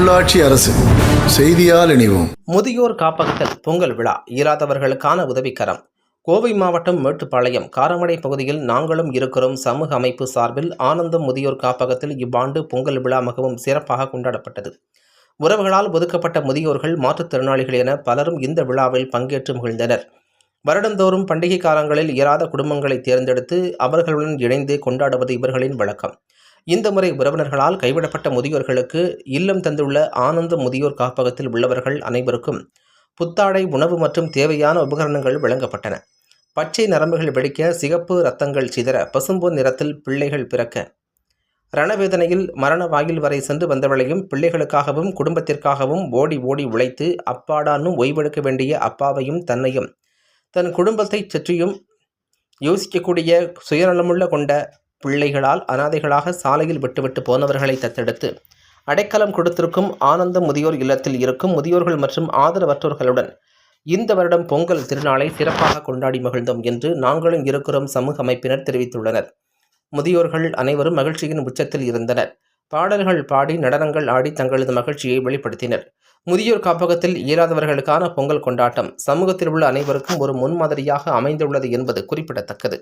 உள்ளாட்சி அரசு செய்தியால் இணைவோம். முதியோர் காப்பகத்தில் பொங்கல் விழா இயலாதவர்களுக்கான உதவிக்கரம். கோவை மாவட்டம் மேட்டுப்பாளையம் காரமடை பகுதியில் நாங்களும் இருக்கிறோம். சமூக அமைப்பு சார்பில் ஆனந்தம் முதியோர் காப்பகத்தில் இவ்வாண்டு பொங்கல் விழா மிகவும் சிறப்பாக கொண்டாடப்பட்டது. உறவுகளால் ஒதுக்கப்பட்ட முதியோர்கள் மாற்றுத்திறனாளிகள் என பலரும் இந்த விழாவில் பங்கேற்று மகிழ்ந்தனர். வருடந்தோறும் பண்டிகை காலங்களில் இயலாத குடும்பங்களை தேர்ந்தெடுத்து அவர்களுடன் இணைந்து கொண்டாடுவது இவர்களின் வழக்கம். இந்த முறை உறவினர்களால் கைவிடப்பட்ட முதியோர்களுக்கு இல்லம் தந்துள்ள ஆனந்த முதியோர் காப்பகத்தில் உள்ளவர்கள் அனைவருக்கும் புத்தாடை உணவு மற்றும் தேவையான உபகரணங்கள் வழங்கப்பட்டன. பச்சை நரம்புகள் வெடிக்க சிகப்பு ரத்தங்கள் சிதற பசும்பொன் நிறத்தில் பிள்ளைகள் பிறக்க. ரணவேதனையில் மரண வாயில் வரை சென்று வந்தவளையும் பிள்ளைகளுக்காகவும் குடும்பத்திற்காகவும் ஓடி ஓடி உழைத்து அப்பாடானும் ஓய்வெடுக்க வேண்டிய அப்பாவையும் தன்னையும் தன் குடும்பத்தைச் சுற்றியும் யோசிக்கக்கூடிய சுயநலமுள்ள கொண்ட பிள்ளைகளால் அனாதைகளாக சாலையில் விட்டுவிட்டு போனவர்களை தத்தெடுத்து அடைக்கலம் கொடுத்திருக்கும் ஆனந்த முதியோர் இல்லத்தில் இருக்கும் முதியோர்கள் மற்றும் ஆதரவற்றோர்களுடன் இந்த வருடம் பொங்கல் திருநாளை சிறப்பாக கொண்டாடி மகிழ்ந்தோம் என்று நாங்களும் இருக்கிறோம் சமூக அமைப்பினர் தெரிவித்துள்ளனர். முதியோர்கள் அனைவரும் மகிழ்ச்சியின் உச்சத்தில் இருந்தனர். பாடல்கள் பாடி நடனங்கள் ஆடி தங்களது மகிழ்ச்சியை வெளிப்படுத்தினர். முதியோர் காப்பகத்தில் இயலாதவர்களுக்கான பொங்கல் கொண்டாட்டம் சமூகத்தில் உள்ள அனைவருக்கும் ஒரு முன்மாதிரியாக அமைந்துள்ளது என்பது குறிப்பிடத்தக்கது.